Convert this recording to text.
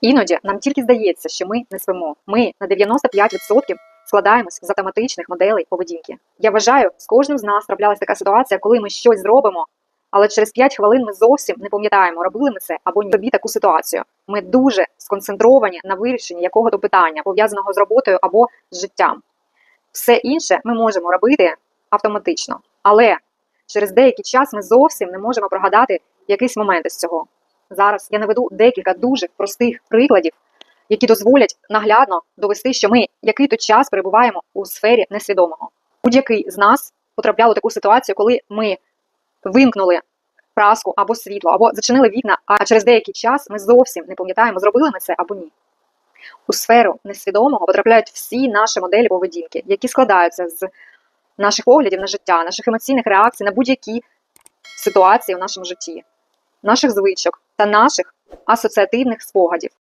Іноді нам тільки здається, що ми не спимо. Ми на 95% складаємось з автоматичних моделей поведінки. Я вважаю, з кожним з нас траплялася така ситуація, коли ми щось зробимо, але через 5 хвилин ми зовсім не пам'ятаємо, робили ми це або ні собі таку ситуацію. Ми дуже сконцентровані на вирішенні якого-то питання, пов'язаного з роботою або з життям. Все інше ми можемо робити автоматично, але через деякий час ми зовсім не можемо прогадати якісь моменти з цього. Зараз я наведу декілька дуже простих прикладів, які дозволять наглядно довести, що ми який-то час перебуваємо у сфері несвідомого. Будь-який з нас потрапляв у таку ситуацію, коли ми вимкнули праску або світло, або зачинили вікна, а через деякий час ми зовсім не пам'ятаємо, зробили ми це або ні. У сферу несвідомого потрапляють всі наші моделі поведінки, які складаються з наших поглядів на життя, наших емоційних реакцій на будь-які ситуації в нашому житті, наших звичок та наших асоціативних спогадів.